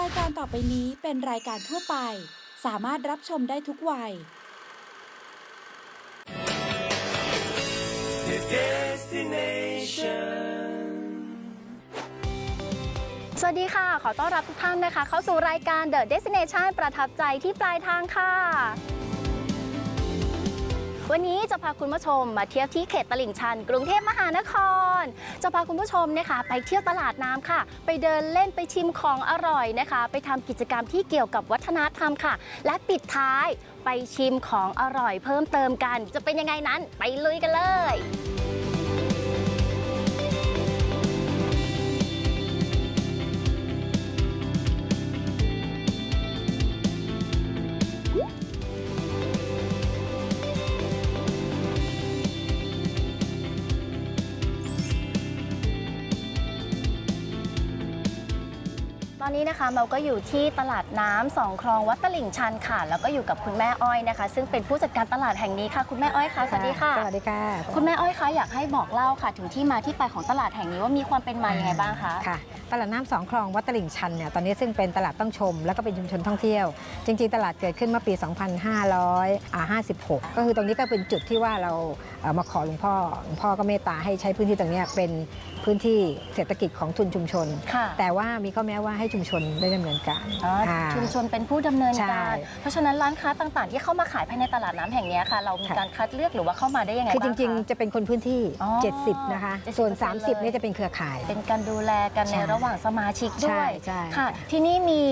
รายการต่อไปนี้เป็นรายการทั่วไป สามารถรับชมได้ทุกวัย The destination. สวัสดีค่ะ ขอต้อนรับทุกท่านนะคะ เข้าสู่รายการ The Destination ประทับใจที่ปลายทางค่ะ วันนี้จะพาคุณผู้ชมมาเที่ยวที่เขตตลิ่งชัน กรุงเทพมหานคร จะพาคุณผู้ชมนะคะไปเที่ยวตลาดน้ำค่ะ ไปเดินเล่นไปชิมของอร่อยนะคะ ไปทำกิจกรรมที่เกี่ยวกับวัฒนธรรมค่ะ และปิดท้ายไปชิมของอร่อยเพิ่มเติมกัน จะเป็นยังไงนั้นไปลุยกันเลย อนนี้นะคะเราก็อยู่ที่ตลาดน้ำสองคลองวัดตลิ่งชันค่ะ แล้วก็อยู่กับคุณแม่อ้อยนะคะ ซึ่งเป็นผู้จัดการตลาดแห่งนี้ค่ะ คุณแม่อ้อยคะสวัสดีค่ะสวัสดีค่ะ คุณแม่อ้อยคะอยากให้บอกเล่าค่ะ ถึงที่มาที่ไปของตลาดแห่งนี้ว่ามีความเป็นมายังไงบ้างคะค่ะ ตลาดน้ำสองคลองวัดตลิ่งชันเนี่ยตอนนี้ซึ่งเป็นตลาดต้องชม แล้วก็เป็นชุมชนท่องเที่ยว จริงๆ ตลาดเกิดขึ้นเมื่อปี 2556 ก็คือตรงนี้ก็เป็นจุดที่ว่าเราเอ่อมาขอหลวงพ่อหลวงพ่อก็เมตตาให้ใช้พื้นที่ตรงเนี้ยเป็นพื้นที่เศรษฐกิจของทุนชุมชนค่ะแต่ว่ามีข้อแม้ว่าให้ชุมชนได้ดำเนินการอ๋อค่ะชุมชนเป็นผู้ดำเนินใช่ การ เพราะฉะนั้นร้านค้าต่างๆ ที่เข้ามาขายภายในตลาดน้ำแห่งนี้ค่ะ เรามีค่ะการคัดเลือกหรือว่าเข้ามาได้ยังไงคือจบ้างริงคะๆจะเป็นคนพื้นที่ อ๋อ70 นะคะ 70%ส่วน เลย 30เนี่ยจะเป็นเครือข่าย เป็นการดูแลกันในใช่ระหว่างสมาชิกด้วย ใช่ใช่ค่ะ ที่นี่มี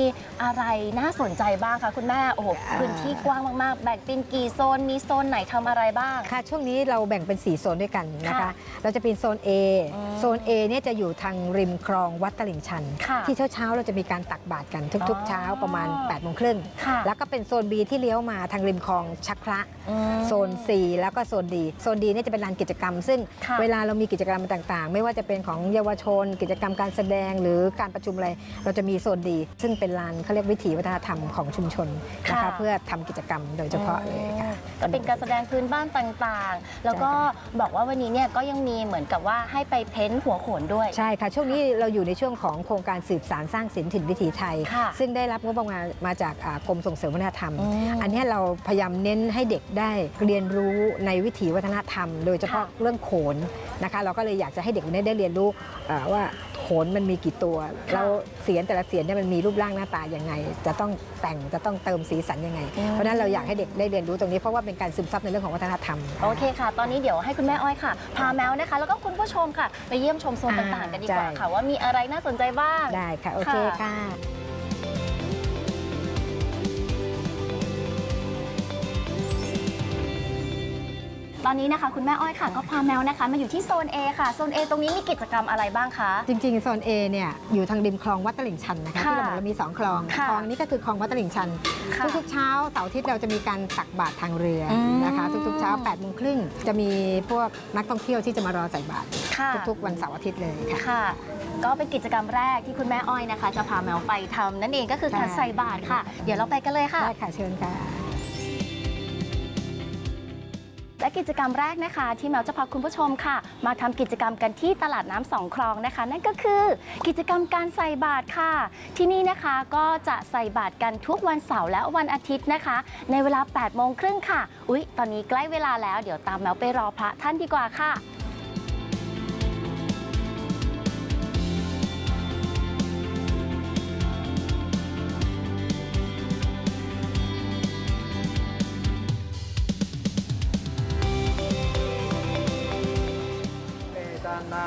อะไรน่าสนใจบ้างคะคุณแม่ โอ้โห อ่า พื้นที่กว้างมากๆ แบ่งเป็นกี่โซน มีโซนไหนทำอะไรบ้าง ค่ะช่วงนี้เราแบ่งเป็น 4 โซนด้วยกันนะคะ ค่ะเราจะเป็นโซน A อืมโซน A เนี่ยจะอยู่ทางริมคลองวัดตลิ่งชัน ค่ะ ที่เช้าๆเราจะมีการตักบาตรกันทุกอ๋อๆเช้าประมาณ8ปดโมงครึ่งค่ะแล้วก็เป็นโซน B ที่เลี้ยวมาทางริมคลองชักพระอืมโซน C แล้วก็โซน D โซน D เนี่ยจะเป็นลานกิจกรรม ซึ่งค่ะเวลาเรามีกิจกรรมต่างๆ ไม่ว่าจะเป็นของเยาวชน กิจกรรมการแสดงหรือการประชุมอะไรเราจะมีโซน D ซึ่งเป็นลานเขาเรียกวิถีวัฒนธรรมของชุมชนนะค่ะคะเพื่อทำกิจกรรมโดยเฉพาะเลยค่ะก็เป็นการแสดงพื้นบ้านต่างๆ แล้วก็บอกว่าวันนี้เนี่ยก็ยังมีเหมือนกับว่าให้ไปเพ้นท์หัวโขนด้วยใช่ค่ะช่วงนี้เราอยู่ในช่วงของโครงการสืบสารสร้างศิลป์ถิ่นวิถีไทย ค่ะซึ่งได้รับงบประมาณมาจากอ่ากรมส่งเสริมวัฒนธรรม อืมอันนี้เราพยายามเน้นให้เด็กได้เรียนรู้ในวิถีวัฒนธรรม โดยเฉพาะค่ะ เรื่องโขนนะคะ เราก็เลยอยากจะให้เด็กคนนี้ได้เรียนรู้เอ่อว่าโขนมันมีกี่ตัว แล้วเสียนแต่ละเสียนเนี่ยมันมีรูปร่างหน้าตายังไง จะต้องแต่งจะต้องเติมสีสันยังไงอืมเพราะฉะนั้นเราอยากให้เด็กได้เรียนรู้ตรงนี้เพราะว่าเป็นการซึมซับในเรื่องของวัฒนธรรม โอเคค่ะ ตอนนี้เดี๋ยวให้คุณแม่อ้อยค่ะ พาแมวนะคะ แล้วก็คุณผู้ชมค่ะ ไปเยี่ยมชมโซนอ่าต่างๆ กันดีกว่าใช่ค่ะ ว่ามีอะไรน่าสนใจบ้าง ได้ค่ะ โอเคค่ะ ตอนนี้นะคะ คุณแม่อ้อยค่ะก็พาแมวนะคะ มาอยู่ที่โซน A ค่ะโซน A ตรงนี้มีกิจกรรมอะไรบ้างคะ จริงๆโซน A เนี่ยอยู่ทางริมคลองวัดตลิ่งชันนะคะค่ะที่เราบอกเรามี 2 คลอง ค่ะคลองนี้ก็คือคลองวัดตลิ่งชัน ค่ะทุกๆเช้าเสาร์อาทิตย์เราจะมีการตักบาตรทางเรืออม นะคะ ทุกๆเช้า8ปดโมงครึ่งจะมีพวกนักท่องเที่ยวที่จะมารอใส่บาตรค่ะทุกๆวันเสาร์อาทิตย์เลยค่ะ ค่ะ ก็เป็นกิจกรรมแรกที่คุณแม่อ้อยนะคะ จะพาแมวไปทำนั่นเองก็คือการใช่ใส่บาตรค่ะ เดี๋ยวเราไปกันเลยค่ะ ได้ค่ะเชิญค่ะ และกิจกรรมแรกนะคะ ที่แมวจะพาคุณผู้ชมค่ะ มาทำกิจกรรมกันที่ตลาดน้ำสองคลองนะคะ นั่นก็คือกิจกรรมการใส่บาตรค่ะ ที่นี่นะคะก็จะใส่บาตรกันทุกวันเสาร์และวันอาทิตย์นะคะ ในเวลา8โมงครึ่งค่ะ อุ๊ย ตอนนี้ใกล้เวลาแล้ว เดี๋ยวตามแมวไปรอพระท่านดีกว่าค่ะ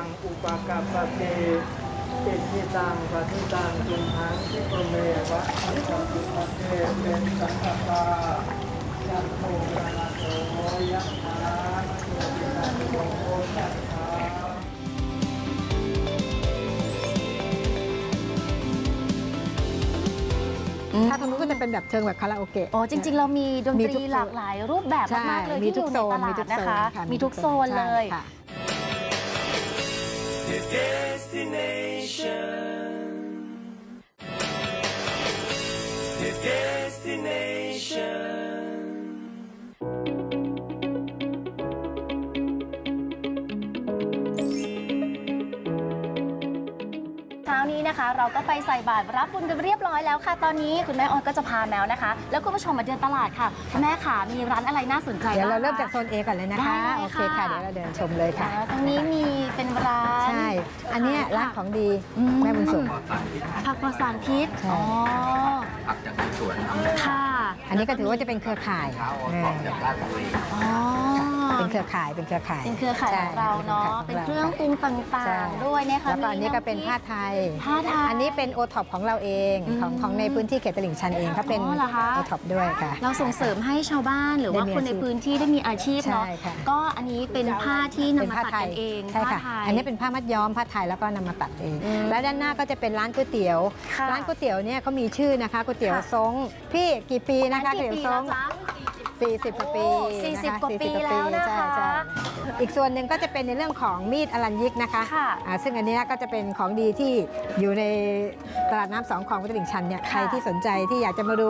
งอุปกัปปะเตติทิตังปฏิตังตุมหังทิปเมวะอัตตุปะเตเป็นสังฆปายันโทกนาโตยัตถาโยตินันโยโอยัตถาถ้าตรงนู้นก็จะเป็นแบบเชิงแบบคาราโอเกะโอ้จริง ๆ เรามีดนมีตทุรีกโซนหลากหลายรูปแบบใช่มาก ๆ เลยมีที่อทุกยู่โซในนตลามีดทุกนะโซนคะค่ะมีทุกโซนเลย ใเช้านี้นี้นะคะเราก็ไปใส่บาตรรับบุญกันเรียบร้อยแล้วค่ะ ตอนนี้คุณแม่ออยก็จะพาแมวนะคะ แล้วคุณผู้ชมมาเดินตลาดค่ะคุณแม่ค่ะมีร้านอะไรน่าสนใจเดี๋ยวเราบ้งเริ่มคะจากโซน A ก่อนเลยนะคะได้เลยโอเคค่ะค่ะ เดี๋ยวเราเดินชมเลยค่ะอ่าตรงนี้มีเป็นร้าน ใช่ อันเนี้ยร้านของดีอืม แม่บุญสุข ผักปลอดสารพิษใช่ อ๋อผักจากในสวนครับค่ะอันนี้ก็ถือว่าจะเป็นเครือข่ายเช้าเอาอ่าของจากราชบุรีอ๋อ เป็นเครือข่ายเป็นเครือข่ายเป็นเครือข่ายของเราเนาะใช่เป็นเครื่องปรุงต่าใช่งๆ ด้วยนะคะแล้วก็อันนี้ก็เป็นผ้ามีไทยผ้าไทยอันนี้เป็นโอท็อปของเราเองอืมของของในพื้นที่เขตตลิ่งชันเองเขาเป็นอ๋อเหรอคะโอท็อปด้วยค่ะ เราส่งเสริมให้ชาวบ้านหรือว่าได้มีคนในอาชีพพื้นที่ได้มีอาชีพเนาะใช่ค่ะก็อันนี้เป็นผ้าที่นำเป็นมาผ้าตัดไทกัยนเองใช่ค่ะผ้าไทยอันนี้เป็นผ้ามัดย้อมผ้าไทยแล้วก็นำมาตัดเองอืมแล้วด้านหน้าก็จะเป็นร้านก๋วยเตี๋ยวค่ะร้านก๋วยเตี๋ยวเนี่ยเขามีชื่อนะคะก๋วยเตี๋ยวค่ะซงพี่กี่ปีนะคะกี่ก๋วยเตี๋ยวปีซแล้วงจ๊ะ 40กว่าปีโอ้นะคะ40กว่าปี40แล้วนะคะใช่ใช่อีกส่วนหนึ่งก็จะเป็นในเรื่องของมีดอลัญยิกนะคะค่ะอ่าซึ่งอันเนี้ยก็จะเป็นของดีที่อยู่ในตลาดน้ำสองคลองวัดตลิ่งชันเนี่ยใครที่สนใจที่อยากจะมาดู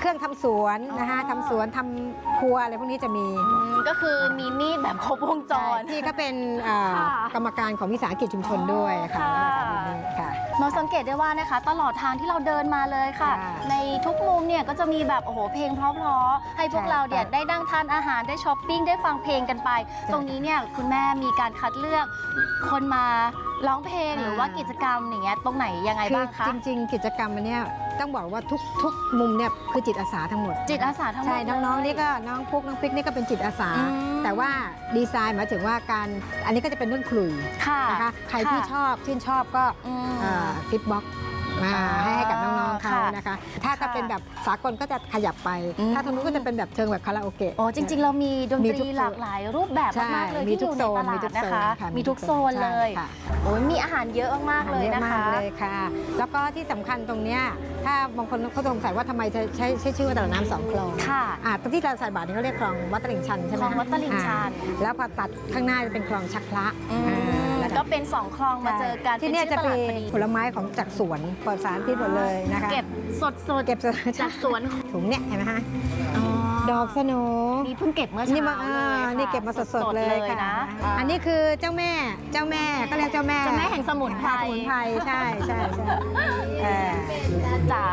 เครื่องทำสวนนะคะอ๋อ ทำสวนทำครัวอะไรพวกนี้จะมีอืมก็คือมีมีดแบบครบวงจร ที่ก็เป็นอ่าค่ะกรรมการของวิสาหกิจชุมชนด้วยค่ะค่ะ ค่ะ เราสังเกตได้ว่านะคะ ตลอดทางที่เราเดินมาเลยค่ะ ค่ะในทุกมุมเนี่ยก็จะมีแบบโอ้โหเพลงเพราะๆให้พวกใช่เราเนี่ยค่ะได้นั่งทานอาหารได้ช้อปปิ้งได้ฟังเพลงกันไป ตรงนี้เนี่ยคุณแม่มีการคัดเลือกคนมาร้องเพลงหรือว่ากิจกรรมอย่างเงี้ยตรงไหนยังไงคือบ้างคะจริง ๆ กิจกรรมอันเนี้ยต้องบอกว่าทุกทุกมุมเนี่ยคือจิตอาสาทั้งหมด จิตอาสาทั้งหมดใช่น้องๆเลยนี่ก็น้องพุกน้องปิ๊กนี่ก็เป็นจิตอาสาอืมแต่ว่าดีไซน์หมายถึงว่าการอันนี้ก็จะเป็นเรื่องขลุ่ยค่ะนะคะใครที่ค่ะชอบชื่นชอบก็อืมฟิตบ็อกมา อ่าให้ให้กับน้องๆเขาค่ะนะคะ ถ้าถ้าค่ะเป็นแบบสากลก็จะขยับไป อืม ถ้าทางนู้นก็จะเป็นแบบเชิงแบบคาราโอเกะ โอ้จริง ๆ เรามีดนมีตทุรีกโซนหลากหลายรูปแบบใช่มากๆเลยมีที่อทุกยู่ในโซนตมีลาทุดกนะโซนคะค่ะมีทุกโซนเลย ใช่ค่ะ โอ้ยมีอาหารเยอะมากๆเลยเยอะนะมาคะกเลยค่ะ แล้วก็ที่สำคัญตรงเนี้ยถ้าบางคนเขาสงสัยว่าทำไมจะใช้ใช้ชื่อว่าตลาดน้ำสองคลองค่ะ อ่าตรงที่เราใส่บาตรนี่เขาเรียกคลองวัดตลิ่งชันใช่ไหมคลองวัดตลิ่งชันอ่าแล้วพอตัดข้างหน้าจะเป็นคลองชักพระอืม อ่าแล้ว ก็เป็นสองคลองมาเจอกันที่เนี่ยจะป็มีชื่อตลาดพอดีผลไม้ของจากสวนปลอดสารพิษหมดเลยนะคะ เก็บสดสดเก็บจากสวนถุงเนี่ยเห็นไหมคะอ๋อดอกสโหนนี่เพิ่งเก็บเมื่อเช้านี่มาเลอ่ายค่ะนี่เก็บมาสดๆเลยค่ะนะอันนี้คือเจ้าแม่เจ้าแม่ก็เรียกเจ้าแม่เจ้าแม่แห่งสมุนไพรสมุนไพรใช่ใช่ใช่เออจ๋า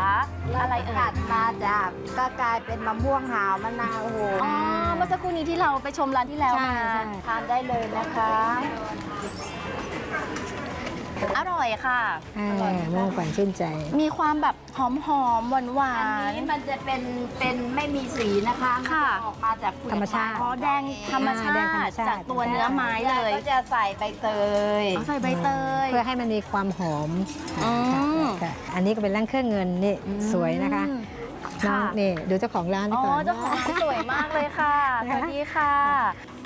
อะไรเอ่ยกัดมาจากก็กลายเป็นมะม่วงหาวมะนาวโอ้โหอ๋อเมื่อสักครู่นี้ที่เราไปชมร้านที่แล้วใช่มาใช่ ทานได้เลยนะคะ อร่อยค่ะเออม่วงฝันชื่นใจ มีความแบบหอมหอมหวานหวาอันน นี้มันจะเป็นเป็นไม่มีสีนะคะมันค่ะจะออกมาจากเปลือกธรรมชาติอ๋อแดงธรรมชาอ่าแดงธรรมติชาติ จากตัวเนื้อไม้เลยก็จะใส่ใบเตยเอาใส่ใบเตย เพื่อให้มันมีความหอมอืม ค่ะค่ะอันนี้ก็เป็นร่างเครื่องเงินนี่สวยนะคะ อืม น้องค่ะนี่ดูเจ้าของร้านอ๋นี่อก่อนเจ้าของร้านสวยมากเลยค่ะสนะคะวัสดีค่ะ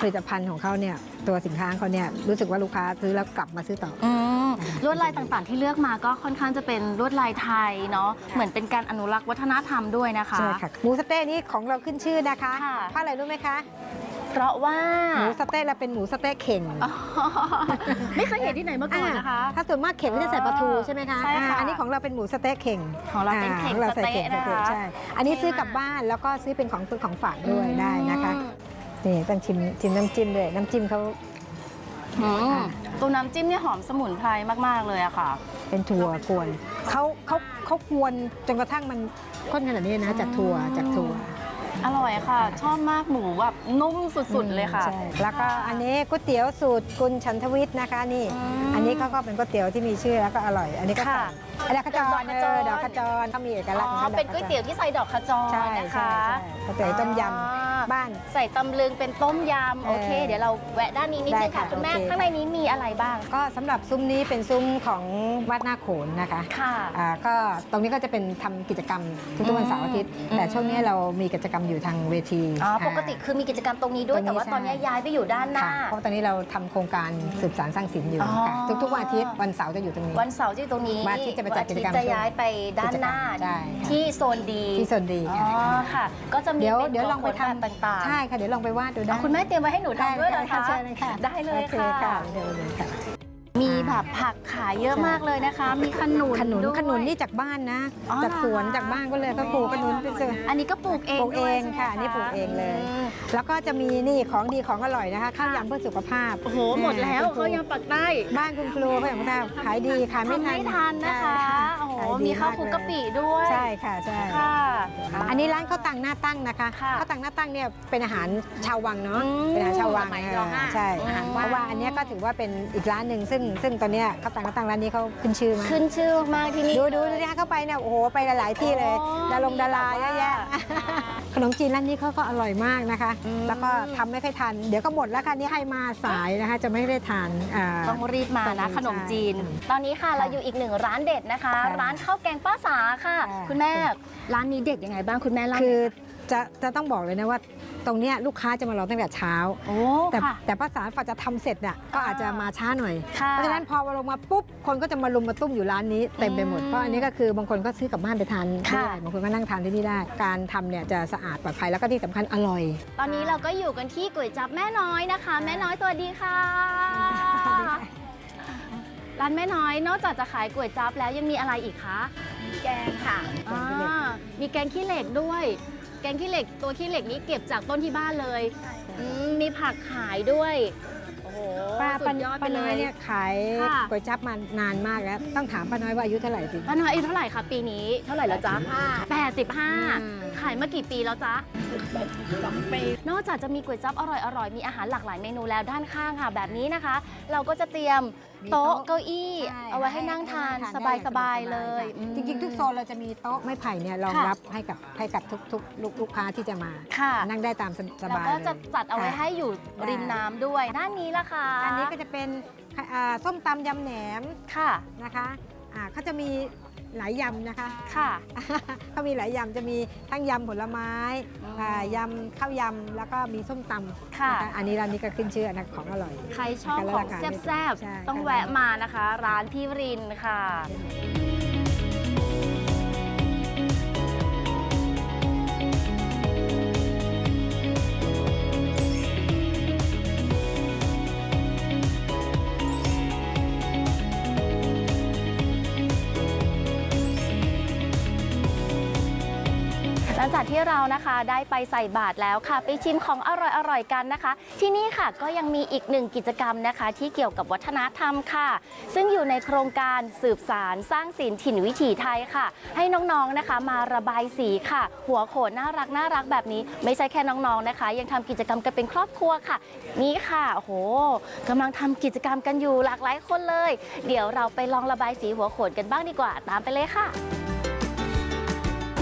ผลิตภัณฑ์ของเขาเนี่ยตัวสินค้าของเขาเนี่ยรู้สึกว่าลูกค้าซื้อแล้วกลับมาซื้อต่อ อืมลวดลายต่างๆที่เลือกมาก็ค่อนข้างจะเป็นลวดลายไทยเนาะ เหมือนเป็นการอนุรักษ์วัฒนธรรมด้วยนะคะ ใช่ค่ะหมูสะเต๊ะนี่ของเราขึ้นชื่อนะคะค่ะ เพราะอะไรรู้ไหมคะ เพราะว่าหมูสะเต๊ะเราเป็นหมูสะเต๊ะเข่งอ๋อไม่เคยเห็นที่ไหนมาก่อนนะคะอ่าถ้าส่วนมากเข่งก็จะใส่ปลาทูใช่ไหมคะใช่ค่ะอ่าอันนี้ของเราเป็นหมูสะเต๊ะเข่งของเราเป็นเข่งอ่าของเราใส่สะเต๊ะเข่งสะเต๊ะนะคะใช่อันนี้โอเคซื้อกลับมากบ้านแล้วก็ซื้อเป็นของของฝากด้วยอืมได้นะคะนี่ต้องชิมชิมน้ำจิ้มด้วยน้ำจิ้มเขาอืมค่ะตัวน้ำจิ้มเนี่ยหอมสมุนไพรมาก ๆ เลยอะค่ะ เป็นถั่วกวนเขาเขาเขากวนจนกระทั่งมันข้นขนาดนี้นะจากถั่วจากถั่ว อร่อยค่ะ ชอบมากหมูแบบนุ่มสุดๆเลยค่ะ ใช่แล้วก็อันนี้ก๋วยเตี๋ยวสูตรกุลชันทวิทย์นะคะนี่ อืม อันนี้เขาก็เป็นก๋วยเตี๋ยวที่มีชื่อแล้วก็อร่อย อันนี้ก็ค่ะใส่ดอกขจร ดอกขจรเออดอกขจรเขามีเอกลักษณ์ของอ๋อเขาเป็นก๋วยเตี๋ยวที่ใส่ดอกขจรใช่นะใช่คะใช่ก๋วยเตี๋ยวต้มยอ๋อำบ้าน ใส่ตำลึงเป็นต้มยำโอเคเออเดี๋ยวเราแวะด้านนี้นิดได้นึงค่ะค่ะคุณแม่โอเค ข้างในนี้มีอะไรบ้างก็สำหรับซุ้มนี้เป็นซุ้มของวัดหน้าโขนนะคะค่ะ อ่าก็ตรงนี้ก็จะเป็นทำกิจกรรมทุกๆวันเสาร์อาทิตย์ อืม แต่ช่วงนี้เรามีกิจกรรมอยู่ทางเวทีอ๋ออ่าปกติคือมีกิจกรรมตรงนี้ด้วยตรงนี้แต่ว่าใช่ตอนนี้ย้ายไปอยู่ด้านหน้า ค่ะเพราะตอนนี้เราทำโครงการสืบสารสร้างสรรค์อยู่อ๋อ ค่ะทุกๆวันอาทิตย์วันเสาร์จะอยู่ตรงนี้ วันเสาร์จะอยู่ตรงนี้วันอาทิตย์จะไปจัดกิจกรรมวันอาทิตย์จะย้ายไปด้านหน้ากิจกรรมใช่ค่ะที่โซนดีที่โซนดีอ๋อค่ะค่ะก็จะมีเดี๋ยวเป็นเดี๋ยวลองไปตัวทำแบบต่างๆใช่ค่ะเดี๋ยวลองไปวาดดูได้อ๋อคุณแม่เตรียมไว้ให้หนูทำด้วยเหรอค่ะคะเชิญเลยค่ะได้เลยโอค่ะเดี๋ยวเลยค่ะมี แบบผักขายเยอะมากเลยนะคะ มีขนุนขนุนด้วยขนุนนี่จากบ้านนะ อ๋อจากสวนเหรอคะจากบ้านก็เลยก็ปลูกขนุนเป็นสวนอันนี้ก็ปลูกเองปลูกเองด้วยใช่ไหมค่ะอันนี้ปลูกเองเลยมแล้วก็จะมีนี่ของดีของอร่อยนะคะข้าวยำเพื่อสุขภาพโอ้โหหมดแล้วคุณครูเขายังปักใต้ บ้านคุณครูเขาอย่างว่าขายดีขายไม่ทำทันไม่ทันนะคะใช่โอ้โหขายดีมีข้าวมคลุกเลยกะปิด้วย ใช่ค่ะใช่ ค่ะ อันนี้ร้านข้าวตังหน้าตั้งนะคะค่ะข้าวตังหน้าตั้งเนี่ยเป็นอาหารชาววังเนาะอืมเป็นอาหารชาววังสมัยเออรห้าใช่อาหารเพว่างราะว่าอันเนี้ยก็ถือว่าเป็นอีกร้านหนึ่งซึ่งซึ่งตอนเนี้ยข้าวตังหน้าตั้งร้านนี้เขาขึ้นชื่อมากขึ้นชื่อมากที่นี่ ดูดูดูนะคะเข้าไปเนี่ยโอ้โหไปหลายๆที่เลยโอ้ดารงดารามีเยแบบว่าอะแยะขนมจีนร้านนี้เขาก็อร่อยมากนะคะ อืม แล้วก็ทำไม่ค่อยทัน เดี๋ยวก็หมดแล้วค่ะนี่ให้มาสายนะคะ จะไม่ได้ทานอ่า ต้องรีบมานะใช่ขนมจีน ตอนนี้ค่ะเราอยู่อีกหนึ่งร้านเด็ดนะคะ ค่ะร้านข้าวแกงป้าสาค่ะ ค่ะ คุณแม่ร้านนี้เด็ดยังไงบ้างคุณแม่เล่าคือหน่ย จะจะต้องบอกเลยนะว่า ตรงเนี้ยลูกค้าจะมารอตั้งแต่เช้า โอ้แต่ค่ะ แต่ภาษาฝ่าจะทำเสร็จเนี่ยก็อาจจะมาช้าหน่อย ค่ะเพราะฉะนั้นพอลงมาปุ๊บคนก็จะมาลุมมาตุ้มอยู่ร้านนี้เต็มไปหมดอืมเพราะอันนี้ก็คือบางคนก็ซื้อกลับบ้านไปทานค่ะ ได้บางคนก็นั่งทานที่นี่ได้ การทำเนี่ยจะสะอาดปลอดภัยแล้วก็ที่สำคัญอร่อย ตอนนี้เราก็อยู่กันที่ก๋วยจับแม่น้อยนะคะ แม่น้อยสวัสดีค่ะร้านแม่น้อยนอกจากจะขายก๋วยจับแล้วยังมีอะไรอีกคะแกงค่ะ อ่ามีแกงขี้เหล็กด้วย แกงขี้เหล็กตัวขี้เหล็กนี้เก็บจากต้นที่บ้านเลยอืมมีผักขายด้วย โอ้โหป้าสุป้าดยอดไปป้าเลน้อยย เนี่ยขายค่ะ ก๋วยจั๊บมานานมากแล้ว ต้องถามป้าน้อยว่าอายุเท่าไหร่สิป้าน้อยอายุเท่าไหร่คะปีนี้ เท่าไหร่แล้วจ๊ะ85 ขายมากี่ปีแล้วจ๊ะนอกจากจะมีก๋วยจั๊บอร่อยๆ มีอาหารหลากหลายเมนูแล้วด้านข้างค่ะ แบบนี้นะคะ เราก็จะเตรียมมีโต๊ะโต๊ะเก้าอี้ใช่เอาไว้ให้นั่งทานได้สบายๆเลยค่ะจริงๆ ทุกโซนเราจะมีโต๊ะไม้ไผ่เนี่ยรองค่ะ รับให้กับให้กับทุกๆลูกลูกค้าที่จะมา ค่ะนั่งได้ตามสแล้วบายก็เลยจะจัดเอาไว้ค่ะให้อยู่ริมน้ำด้วย ด้านนี้ล่ะค่ะอันนี้ก็จะเป็นอ่าส้มตำยำแหนมค่ะ นะคะอ่าเขาจะมี หลายยำนะคะ ค่ะ เขามีหลายยำจะมีทั้งยำผลไม้อืมอ่ายำข้าวยำแล้วก็มีส้มตำค่ะ นอันนี้ร้านนี้ก็ขึ้นชื่อนะของอร่อย ใครชอบแล้วของราคาแซ่บใช่ ๆ ต้องแวะมานะคะ ร้านพี่รินค่ะห ได้ไปใส่บาตรแล้วค่ะ ไปชิมของอร่อยๆกันนะคะ ที่นี่ค่ะก็ยังมีอีกหนึ่งกิจกรรมนะคะ ที่เกี่ยวกับวัฒนธรรมค่ะ ซึ่งอยู่ในโครงการสืบสารสร้างศิลป์ถิ่นวิถีไทยค่ะ ให้น้องๆนะคะ มาระบายสีค่ะ หัวโขนน่ารักน่ารักแบบนี้ ไม่ใช่แค่น้องๆนะคะ ยังทำกิจกรรมกันเป็นครอบครัวค่ะ นี่ค่ะโอ้โหกำลังทำกิจกรรมกันอยู่หลากหลายคนเลย เดี๋ยวเราไปลองระบายสีหัวโขนกันบ้างดีกว่าตามไปเลยค่ะ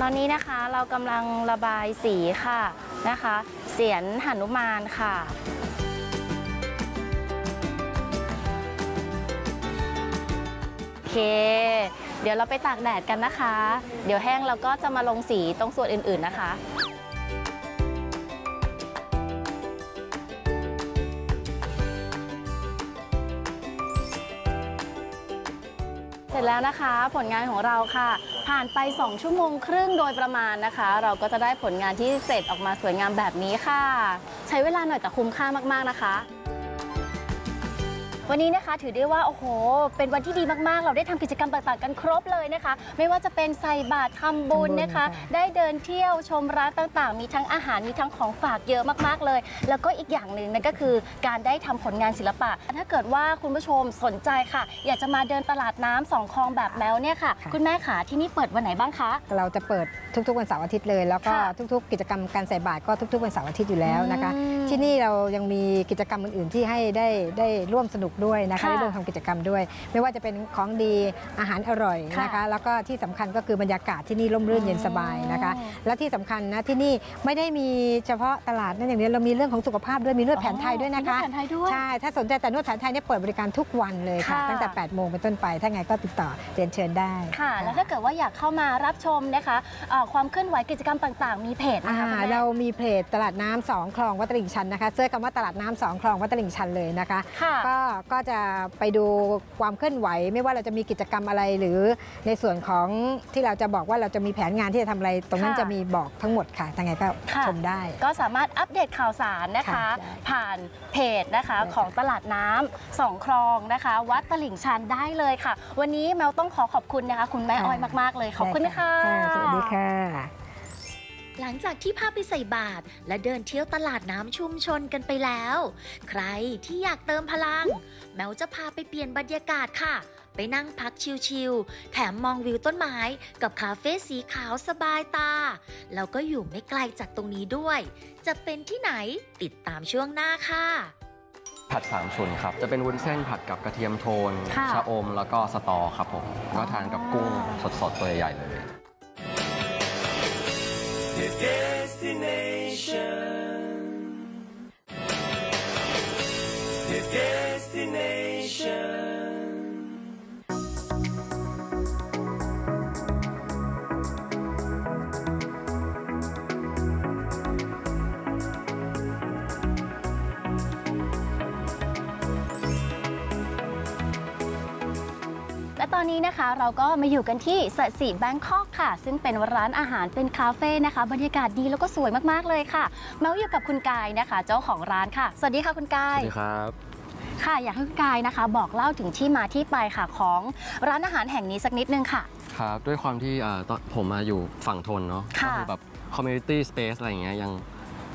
ตอนนี้นะคะเรากำลังระบายสีค่ะนะคะ เสียนหนุมานค่ะโอเค เดี๋ยวเราไปตากแดดกันนะคะ เดี๋ยวแห้งเราก็จะมาลงสีตรงส่วนอื่นๆนะคะ เสร็จแล้วนะคะผลงานของเราค่ะ ผ่านไป 2 ชั่วโมงครึ่งโดยประมาณนะคะ เราก็จะได้ผลงานที่เสร็จออกมาสวยงามแบบนี้ค่ะ ใช้เวลาหน่อยแต่คุ้มค่ามากๆนะคะ วันนี้นะคะถือได้ว่าโอ้โห เป็นวันที่ดีมากๆ เราได้ทำกิจกรรมต่างๆ กันครบเลยนะคะ ไม่ว่าจะเป็นใส่บาตรทำบุญนะคะทำบุญค่ะได้เดินเที่ยวชมร้านต่างๆ มีทั้งอาหารมีทั้งของฝากเยอะมากๆเลย แล้วก็อีกอย่างหนึ่งนั่นก็คือการได้ทำผลงานศิลปะ ถ้าเกิดว่าคุณผู้ชมสนใจค่ะ อยากจะมาเดินตลาดน้ำสองคลองแบบแมวเนี่ยค่ะ คุณแม่ขาที่นี่เปิดวันไหนบ้างคะ เราจะเปิดทุกๆวันเสาร์อาทิตย์เลย แล้วก็ค่ะทุกๆ กิจกรรมการใส่บาตรก็ทุกๆวันเสาร์อาทิตย์อยู่แล้วนะคะ อืม ที่นี่เรายังมีกิจกรรมอื่นๆที่ให้ได้ได้ร่วมสนุกด้วยนะคะค่ะได้ร่วมทำกิจกรรมด้วย ไม่ว่าจะเป็นของดีอาหารอร่อยนะคะค่ะแล้วก็ที่สำคัญก็คือบรรยากาศที่นี่ร่มรื่นเย็นสบายนะคะ อ๋อและที่สำคัญนะที่นี่ไม่ได้มีเฉพาะตลาดนั่นอย่างเดียวเรามีเรื่องของสุขภาพด้วยมีนวดแผนไทยด้วยนะคะมีนวดแผนไทยด้วยใช่ถ้าสนใจแต่นวดแผนไทยเนี่ยเปิดบริการทุกวันเลยค่ะ ค่ะ ตั้งแต่ 8 โมงเป็นต้นไป ถ้าไงก็ติดต่อเรียนเชิญได้ ค่ะ แล้วถ้าเกิดว่าอยากเข้ามารับชมนะคะเอ่อความเคลื่อนไหวกิจกรรมต่างๆ มีเพจนะอ่าคะคุณแม่ เรามีเพจตลาดน้ำสองคลองวัดตลิ่งชันญนะคะเซิร์ชคำว่าตลาดน้ำสองคลองวัดตลิ่งชันเลยนะคะ ค่ะก็ก็จะไปดูความเคลื่อนไหว ไม่ว่าเราจะมีกิจกรรมอะไรหรือในส่วนของที่เราจะบอกว่าเราจะมีแผนงานที่จะทำอะไร ตรงนั้นค่ะจะมีบอกทั้งหมดค่ะยังไงก็ค่ะ ชมได้ ก็สามารถอัปเดตข่าวสารนะคะ ค่ะได้ผ่านเพจนะคะได้ค่ะ ของตลาดน้ำสองคลองนะคะ วัดตลิ่งชันได้เลยค่ะ วันนี้แมวต้องขอขอบคุณนะคะ คุณแม่อ้อยมาก ๆ เลยขอบคุณนะคะ สวัสดีค่ะ หลังจากที่พาไปใส่บาตรและเดินเที่ยวตลาดน้ำชุมชนกันไปแล้ว ใครที่อยากเติมพลัง แมวจะพาไปเปลี่ยนบรรยากาศค่ะ ไปนั่งพักชิลๆแถมมองวิวต้นไม้ กับคาเฟ่สีขาวสบายตา แล้วก็อยู่ไม่ไกลจากตรงนี้ด้วย จะเป็นที่ไหนติดตามช่วงหน้าค่ะผัดสามชุนครับ จะเป็นวุ้นเส้นผัดกับกระเทียมโทน ค่ะ ชะอมแล้วก็สตอครับผม ก็ทานกับกุ้งสดๆ ตัวใหญ่ๆเลย destination. The destination. และตอนนี้นะคะเราก็มาอยู่กันที่สสีแบงคอกค่ะ ซึ่งเป็นร้านอาหารเป็นคาเฟ่นะคะ บรรยากาศดีแล้วก็สวยมากๆเลยค่ะแมาอยู่กับคุณกายนะคะ เจ้าของร้านค่ะ สวัสดีค่ะคุณกาสย วัสดีครับ ค่ะอยากให้คุณกายนะคะ บอกเล่าถึงที่มาที่ไปค่ะของร้านอาหารแห่งนี้สักนิดนึงค่ะ ครับ ด้วยความที่เอ่อตอนผมมาอยู่ฝั่งทนเนาะก็ค่ะ คือแบบ community space อะไรอย่างเงี้ยยัง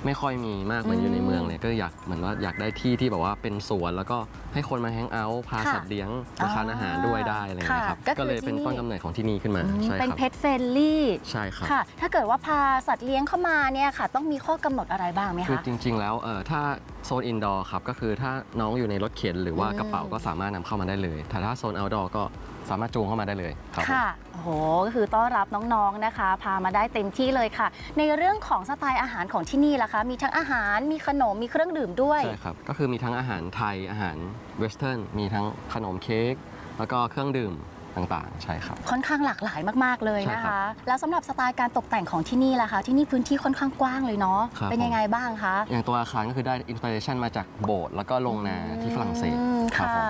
ไม่ค่อยมีมากเหมือนอยู่ในเมืองเลยก็อยากเหมือนว่าอยากได้ที่ที่แบบว่าเป็นสวนแล้วก็ให้คนมาแฮงเอาท์พาค่ะสัตว์เลี้ยงมาทานอาหารด้วยได้อะไรอย่างเงี้ยครับค่ะก็คือก็เลยเป็นที่นี่ ต้นกำเนิดของที่นี่ขึ้นมาอืมใช่เป็นครับเพ t เฟรนลี่ใช่ครับ ค่ะ ถ้าเกิดว่าพาสัตว์เลี้ยงเข้ามาเนี่ยค่ะ ต้องมีข้อกำหนดอะไรบ้างไหมคือคะ จริง ๆ แล้วเอ่อถ้าโซนอินดอร์ครับก็คือถ้าน้องอยู่ในรถเข็นหรือว่าอืม กระเป๋าก็สามารถนำเข้ามาได้เลยแต่ถ้าโซนเอาท์ดอร์ก็ สามารถจูงเข้ามาได้เลยครับผม ค่ะโอ้โหก็คือต้อนรับน้องๆนะคะ พามาได้เต็มที่เลยค่ะ ในเรื่องของสไตล์อาหารของที่นี่ล่ะคะ มีทั้งอาหารมีขนมมีเครื่องดื่มด้วย ใช่ครับ ก็คือมีทั้งอาหารไทย อาหารเวสเทิร์น มีทั้งขนมเค้ก แล้วก็เครื่องดื่ม ต่างๆ ใช่ครับ ค่อนข้างหลากหลายมากๆเลยนะใช่ครัคะ บแล้วสำหรับสไตล์การตกแต่งของที่นี่ล่ะคะที่นี่พื้นที่ค่อนข้างกว้างเลยเนาะครับ เป็นยังไงบ้างคะอย่างตัวอาคารก็คือได้อินสปิเรชันมาจากโบสถ์แล้วก็โรงนาที่ฝรั่งเศสอืมครับค่ะ ผม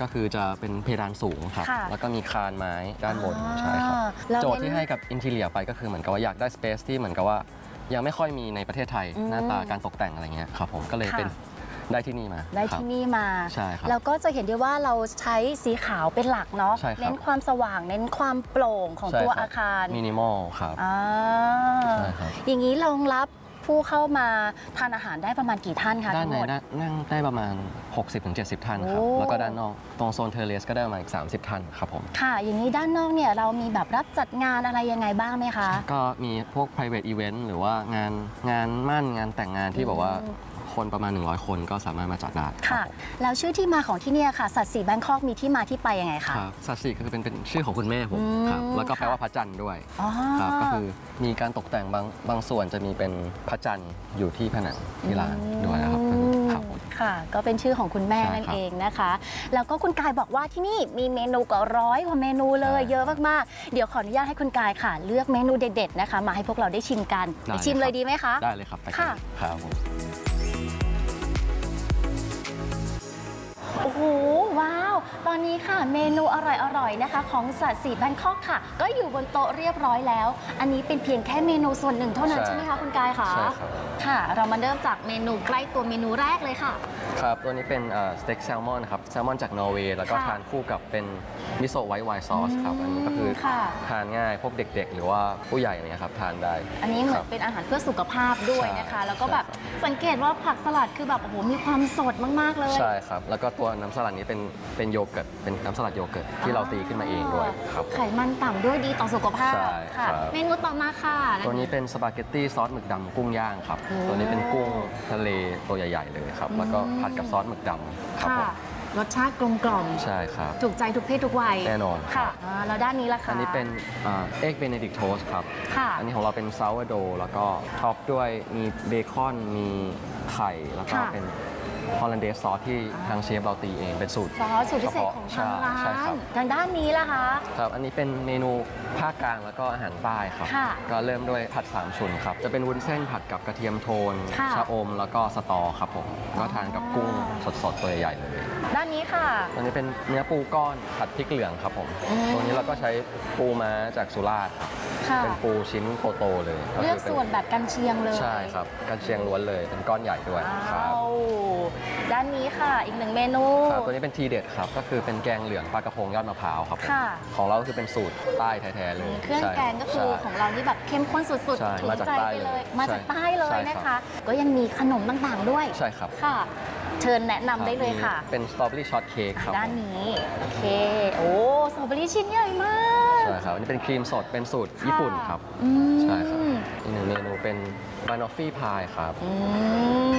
ก็คือจะเป็นเพดานสูงครับ ค่ะ แล้วก็มีคานไม้ด้านบนใช่ครับ อ่าแล้วโจทย์ที่เน้น ให้กับอินทีเลียไปก็คือเหมือนกับว่าอยากได้สเปซที่เหมือนกับว่ายังไม่ค่อยมีในประเทศไทยอืมหน้าตาการตกแต่งอะไรเงี้ยครับผมก็เลยค่ะ เป็น ได้ที่นี่มาได้ครับที่นี่มา ใช่ครับ แล้วก็จะเห็นได้ว่าเราใช้สีขาวเป็นหลักเนาะใช่ครับ เน้นความสว่างเน้นความโปร่งของใช่ตัวรับอาคารมินิมอลครับอ่าใช่ครับอย่างนี้รองรับผู้เข้ามาทานอาหารได้ประมาณกี่ท่านคะด้านทั้งในหมด ด้านนั่งได้ประมาณ 60-70 ท่านครับ โอ้ แล้วก็ด้านนอกตรงโซนเทเลสก็ได้ประมาณอีก 30 ท่านครับผม ค่ะ อย่างนี้ด้านนอกเนี่ยเรามีแบบรับจัดงานอะไรยังไงบ้างไหมคะ ก็มีพวก private event หรือว่างานงานมั่นงานแต่งงานที่แบบว่าอืม คนประมาณ 100 คนก็สามารถมาจัดได้รับค่ะผมแล้วชื่อที่มาของที่เนี่ยค่ะ สัตว์สีแบงคอกมีที่มาที่ไปยังไงคะ ครับสัตว์สีก็คือเป็นเป็นชื่อของคุณแม่ผมอืมครับแล้วก็แปลค่ะ ว่าพระจันทร์ด้วยอ๋อครับก็คือมีการตกแต่งบางบางส่วนจะมีเป็นพระจันทร์อยู่ที่ผนังที่ร้านด้วยนะครับอืมครับผม ค่ะ ก็เป็นชื่อของคุณแม่ใช่นั่นครับเองนะคะ แล้วก็คุณกายบอกว่าที่นี่มีเมนูกว่าร้อยกว่าเมนูเลย ใช่เยอะมากๆ เดี๋ยวขออนุญาตให้คุณกายค่ะ เลือกเมนูเด็ดๆนะคะ มาให้พวกเราได้ชิมกันได้ไปชิมเลยเลยดีไหมคะ ได้เลยครับไปกันค่ะ ครับผม ว้า ตอนนี้ค่ะเมนูอร่อยๆนะคะ ของสัตว์สีแบงคอกค่ะ ก็อยู่บนโต๊ะเรียบร้อยแล้ว อันนี้เป็นเพียงแค่เมนูส่วนหนึ่งเท่านั้นใช่ใช่ไหมคะคุณกายคะใช่ครับ ค่ะ เรามาเริ่มจากเมนูใกล้ตัวเมนูแรกเลยค่ะ ครับ ตัวนี้เป็นสเต็กแซลมอนครับ แซลมอนจากนอร์เวย์ แล้วก็ค่ะทานคู่กับเป็นมิโซะไวท์ไวน์ซอสครับ อันนี้ก็คือค่ะ ทานง่ายพวกเด็กๆ หรือว่าผู้ใหญ่อะไรเงี้ยครับ ทานได้ อันนี้เหมือครันบเป็นอาหารเพื่อสุขภาพด้วยนะคะ ใช่แล้วก็แบบใช่ครับ สังเกตว่าผักสลัดคือแบบโอ้โหมีความสดมากๆเลย ใช่ครับ แล้วก็ตัวน้ำสลัดนี้เป็นเป็นโยเกิร์ตเป็นน้ำสลัดโยเกิร์ตที่เราตีขึ้นมาเองด้วยครับ ไขมันต่ำด้วยดีต่อสุขภาพใช่ค่ะ ครับ เมนูต่อมาค่ะ ตัวนี้เป็นสปาเกตตี้ซอสหมึกดำกุ้งย่างครับ โอ้ ตัวนี้เป็นกุ้งทะเลตัวใหญ่ๆเลยครับ แล้วก็ผัดกับซอสหมึกดำครับผค่ะ มรสชาติกลมกล่อม ใช่ครับ ถูกใจทุกเพศทุกวัยแน่นอนค่ะอ่าแล้วด้านนี้ล่ะคะอันนี้เป็นเอ็กเบเนดิกโทสครับ ค่ะ อันนี้ของเราเป็นซาวโดแล้วก็ท็อปด้วยมีเบคอนมีไข่ แล้วก็ค่ะ เป็น ฮอลแลนเดสซอสที่ทางเชฟเราตีเองเป็นสูตรซอสสูตรพิเศษของทางร้าใช่ครันบทางด้านนี้ล่ะคะ ครับ อันนี้เป็นเมนูภาคกลางแล้วก็อาหารใต้ครับ ค่ะก็เริ่มด้วยผัดสามชุนครับ จะเป็นวุ้นเส้นผัดกับกระเทียมโทน ค่ะ ชะอมแล้วก็สตอครับผม ก็ทานกับกุ้งสดๆตัวใหญ่ๆเลย ด้านนี้ค่ะ ตัวนี้เป็นเนื้อปูก้อนผัดพริกเหลืองครับผม อืม ตัวนี้เราก็ใช้ปูม้าจากสุราษฎร์ครับค่ะ เป็นปูชิ้นโตๆเลยเลือกคืป็ส่วนแบบกันเชียงเลยใช่ครับกันเชียงล้วนเลยเป็นก้อนใหญ่ด้วยครัว้าบวด้านนี้ค่ะ อีกหนึ่งเมนู ครับตัวนี้เป็นทีเด็ดครับ ก็คือเป็นแกงเหลืองปลากระพงยอดมะพร้าวครับผมค่ะ ของเราก็คือเป็นสูตรใต้แท้ๆเลยเครื่องใช่แกงก็คือใช่ ของเรานี่แบบเข้มข้นสุดใช่ๆถึงมาจากใจใต้ไปเลยเลยมาจากใช่ใต้เลยใช่นะครัคะบก็ยังมีขนมต่างๆด้วย ใช่ครับค่ะ เชิญแนะนำได้เลยค่ะมีเป็นสตรอเบอรี่ช็อตเค้กครับ ด้านนี้ โอเค โอ้สตรอเบอรี่ชิ้นใหญ่มากใช่ครับอันนี้เป็นครีมสดเป็นสูตรญี่ปุ่นครับ อืมใช่ครับ อีกหนึ่งเมนูเป็นบานอฟฟี่พายครับอื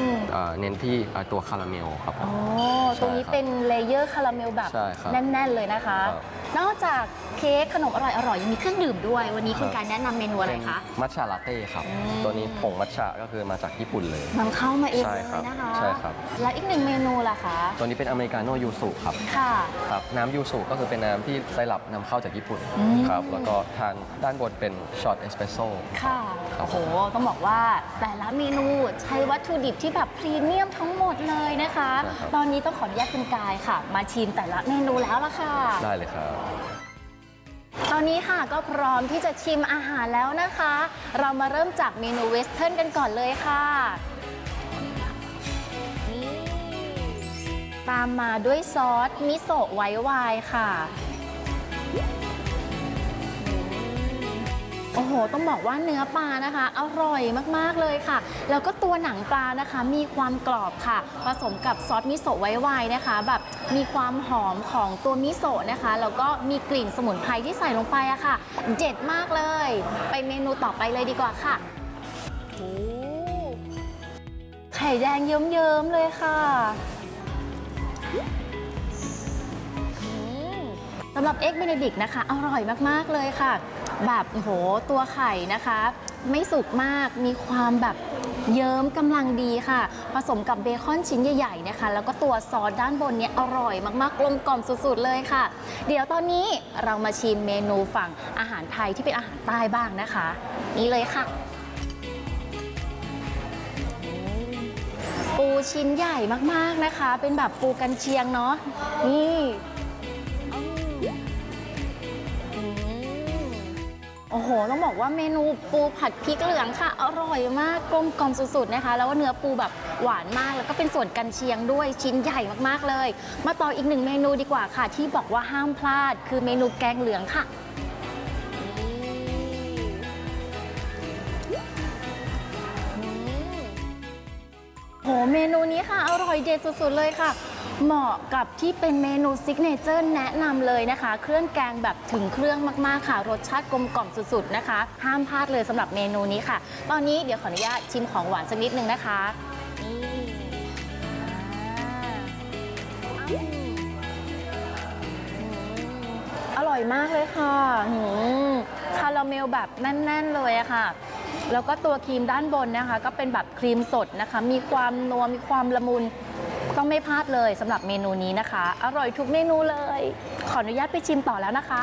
มเอ่อเน้นที่เอ่อตัวคาราเมลครับผมโอ้ตรงนี้เป็นเลเยอร์คาราเมลแบบใช่ครับแน่น ๆ เลยนะคะ ครับ นอกจากเค้กขนมอร่อยๆยังมีเครื่องดื่มด้วย วันนี้คุณครับกายแนะนำเมนูอะไรเป็นคะ มัทฉะลาเต้ครับ อืม ตัวนี้ผงมัทฉะก็คือมาจากญี่ปุ่นเลย นำเข้ามาเองใช่เลยครับนะคะใช่ครับ และอีกหนึ่งเมนูล่ะคะ ตัวนี้เป็นอเมริกาโน่ยูสุครับค่ะ ครับน้ำยูสุก็คือเป็นน้ำที่ไซรัปนำเข้าจากญี่ปุ่น อืมครับ แล้วก็ทานด้านบนเป็นช็อตเอสเปรสโซ่ ค่ะครับโอ้โห ต้องบอกว่าแต่ละเมนูใช้วัตถุดิบที่แบบพรีเมียมทั้งหมดเลยนะคะ ใช่ครับ ตอนนี้ต้องขออนุญาตคุณกายค่ะ มาชิมแต่ละเมนูแล้วล่ะค่ะ ได้เลยครับ ตอนนี้ค่ะก็พร้อมที่จะชิมอาหารแล้วนะคะ เรามาเริ่มจากเมนูเวสเทิร์นกันก่อนเลยค่ะนี่ตามมาด้วยซอสมิโซะไวท์ไวน์ค่ะ โอ้โห ต้องบอกว่าเนื้อปลานะคะ อร่อยมากๆเลยค่ะ แล้วก็ตัวหนังปลานะคะ มีความกรอบค่ะ ผสมกับซอสมิโซะไว้ไวนะคะ แบบมีความหอมของตัวมิโซะนะคะ แล้วก็มีกลิ่นสมุนไพรที่ใส่ลงไปอะค่ะ เด็ดมากเลย ไปเมนูต่อไปเลยดีกว่าค่ะไข่แดงเยิ้มๆเลยค่ะสำหรับเอ็กเบเนดิกนะคะ อร่อยมาก ๆ เลยค่ะ แบบโหตัวไข่นะคะ ไม่สุกมากมีความแบบเยิ้มกำลังดีค่ะ ผสมกับเบคอนชิ้นใหญ่ๆนะคะ แล้วก็ตัวซอสด้านบนเนี่ยอร่อยมากๆกลมกล่อมสุดๆเลยค่ะ เดี๋ยวตอนนี้เรามาชิมเมนูฝั่งอาหารไทยที่เป็นอาหารใต้บ้างนะคะ นี่เลยค่ะปูชิ้นใหญ่มากๆนะคะ เป็นแบบปูกันเชียงเนาะนี่ โอ้โห ต้องบอกว่าเมนูปูผัดพริกเหลืองค่ะ อร่อยมากกลมกล่อมสุดๆนะคะ แล้วก็เนื้อปูแบบหวานมากแล้วก็เป็นส่วนกันเชียงด้วยชิ้นใหญ่มากๆเลย มาต่ออีกหนึ่งเมนูดีกว่าค่ะ ที่บอกว่าห้ามพลาด คือเมนูแกงเหลืองค่ะโหเมนูนี้ค่ะ อร่อยเด็ดสุดๆเลยค่ะ เหมาะกับที่เป็นเมนูซิกเนเจอร์แนะนำเลยนะคะ เครื่องแกงแบบถึงเครื่องมากๆค่ะ รสชาติกลมกล่อมสุดๆนะคะ ห้ามพลาดเลยสำหรับเมนูนี้ค่ะ ตอนนี้เดี๋ยวขออนุญาตชิมของหวานสักนิดนึงนะคะนี่อ่าอร่อยมากเลยค่ะหืมคาราเมลแบบแน่น ๆ เลยอะค่ะ แล้วก็ตัวครีมด้านบนนะคะ ก็เป็นแบบครีมสดนะคะ มีความนัว มีความละมุน ต้องไม่พลาดเลยสำหรับเมนูนี้นะคะ อร่อยทุกเมนูเลย ขออนุญาตไปชิมต่อแล้วนะคะ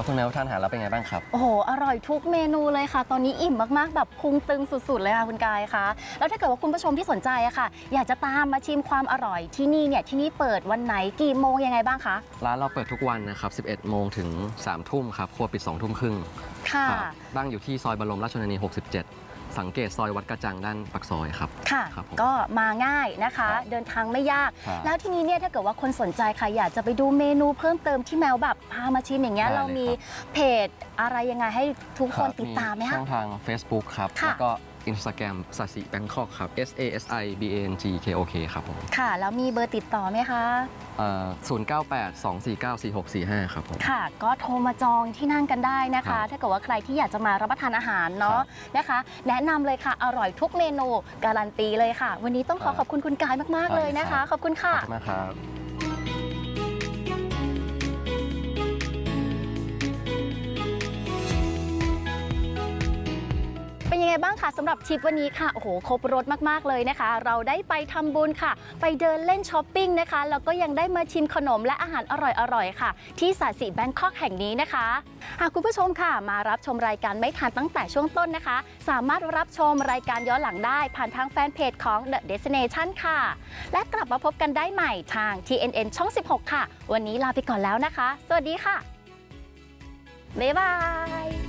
ครับคุณแมวทานอาหารแล้วเป็นไงบ้างครับ โอ้โห อร่อยทุกเมนูเลยค่ะ ตอนนี้อิ่มมากๆ แบบพุงตึงสุดๆ เลยค่ะคุณกายคะแล้วถ้าเกิดว่าคุณผู้ชมที่สนใจอะค่ะ อยากจะตามมาชิมความอร่อยที่นี่เนี่ยที่นี่เปิดวันไหนกี่โมงยังไงบ้างคะ ร้านเราเปิดทุกวันนะครับ 11 โมงถึง 3 ทุ่มครับ ครัวปิด 2 ทุ่มครึ่งค่ะครับตั้งอยู่ที่ซอยบรมราชชนนี 67 สังเกตซอยวัดกระจังด้านปากซอยครับ ค่ะ ครับผมก็มาง่ายนะคะ ครับเดินทางไม่ยาก ครับแล้วทีนี้เนี่ยถ้าเกิดว่าคนสนใจค่ะ อยากจะไปดูเมนูเพิ่มเติมที่แมวแบบพามาชิมอย่างเงี้ยได้เลย เรามีครับเพจอะไรยังไงให้ทุกคนรับติดตามไหมช่คะองทาง Facebook ครับ ค่ะแล้วก็ Instagram สสิแบงคอกครับ S A S I B A N G K O K ครับผมค่ะ แล้วมีเบอร์ติดต่อไหมคะ เอ่อ098 249 4645 ครับผม ค่ะ ก็โทรมาจองที่นั่งกันได้นะครัคะ บถ้าเกิดว่าใครที่อยากจะมารับประทานอาหารเนาะครับนะคะ แนะนำเลยค่ะ อร่อยทุกเมนู การันตีเลยค่ะ วันนี้ต้องขอครับขอบคุณคุณกายมาก ๆ เลยนะครัคะ บ ขอบคุณขค่ะ อบคุณมากครับ ยังไงบ้างคะสำหรับทริปวันนี้ค่ะโอ้โหครบรถมากๆเลยนะคะ เราได้ไปทำบุญค่ะ ไปเดินเล่นช้อปปิ้งนะคะแล้วก็ยังได้มาชิมขนมและอาหารอร่อยๆค่ะ ที่สาสีแบงคอกแห่งนี้นะคะหากคุณผู้ชมค่ะ มารับชมรายการไม่ทันตั้งแต่ช่วงต้นนะคะ สามารถรับชมรายการย้อนหลังได้ ผ่านทางแฟนเพจของ The Destination ค่ะ และกลับมาพบกันได้ใหม่ทาง TNN ช่อง 16 ค่ะ วันนี้ลาไปก่อนแล้วนะคะ สวัสดีค่ะบ๊ายบาย